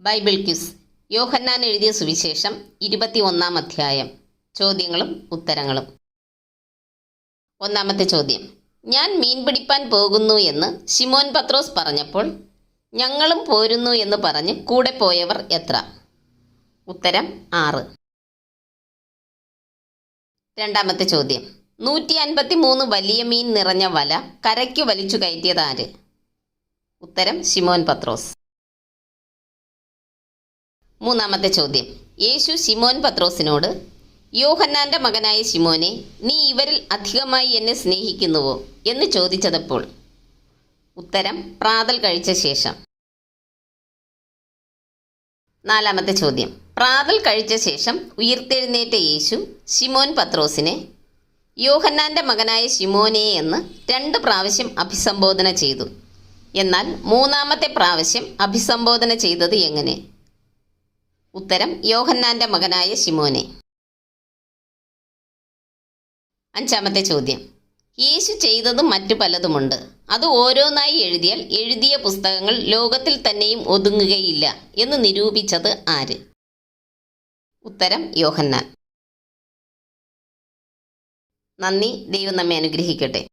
Bible quiz. യോഹന്നാൻ എഴുതിയ സുവിശേഷം ഇരുപത്തി ഒന്നാം അധ്യായം. ചോദ്യങ്ങളും ഉത്തരങ്ങളും. ഒന്നാമത്തെ ചോദ്യം. ഞാൻ മീൻ പിടിപ്പാൻ പോകുന്നു എന്ന് ഷിമോൻ പത്രോസ് പറഞ്ഞപ്പോൾ ഞങ്ങളും പോരുന്നു എന്ന് പറഞ്ഞ് കൂടെ പോയവർ എത്ര? ഉത്തരം ആറ്. രണ്ടാമത്തെ ചോദ്യം. നൂറ്റി അൻപത്തി മൂന്ന് വലിയ മീൻ നിറഞ്ഞ വല കരയ്ക്ക് വലിച്ചു കയറ്റിയത് ആര്? ഉത്തരം ഷിമോൻ പത്രോസ്. മൂന്നാമത്തെ ചോദ്യം. യേശു ശിമോൻ പത്രോസിനോട് യോഹന്നാന്റെ മകനായ ശിമോനെ നീ ഇവരിൽ അധികമായി എന്നെ സ്നേഹിക്കുന്നുവോ? എന്ന് ചോദിച്ചതപ്പോൾ ഉത്തരം പ്രാതൽ കഴിച്ച ശേഷം. നാലാമത്തെ ചോദ്യം. പ്രാതൽ കഴിച്ച ശേഷം ഉയർത്തെഴുന്നേറ്റ യേശു ശിമോൻ പത്രോസിനെ യോഹന്നാന്റെ മകനായ ശിമോനെ എന്ന് രണ്ട് പ്രാവശ്യം അഭിസംബോധന ചെയ്തു. എന്നാൽ മൂന്നാമത്തെ പ്രാവശ്യം അഭിസംബോധന ചെയ്തത് എങ്ങനെ? ഉത്തരം യോഹന്നാന്റെ മകനായ ശിമോനെ. അഞ്ചാമത്തെ ചോദ്യം. യേശു ചെയ്തതും മറ്റു പലതുമുണ്ട്. അത് ഓരോന്നായി എഴുതിയാൽ എഴുതിയ പുസ്തകങ്ങൾ ലോകത്തിൽ തന്നെയും ഒതുങ്ങുകയില്ല എന്ന് നിരൂപിച്ചത് ആര്? ഉത്തരം യോഹന്നാൻ. നന്ദി. ദൈവം നമ്മെ അനുഗ്രഹിക്കട്ടെ.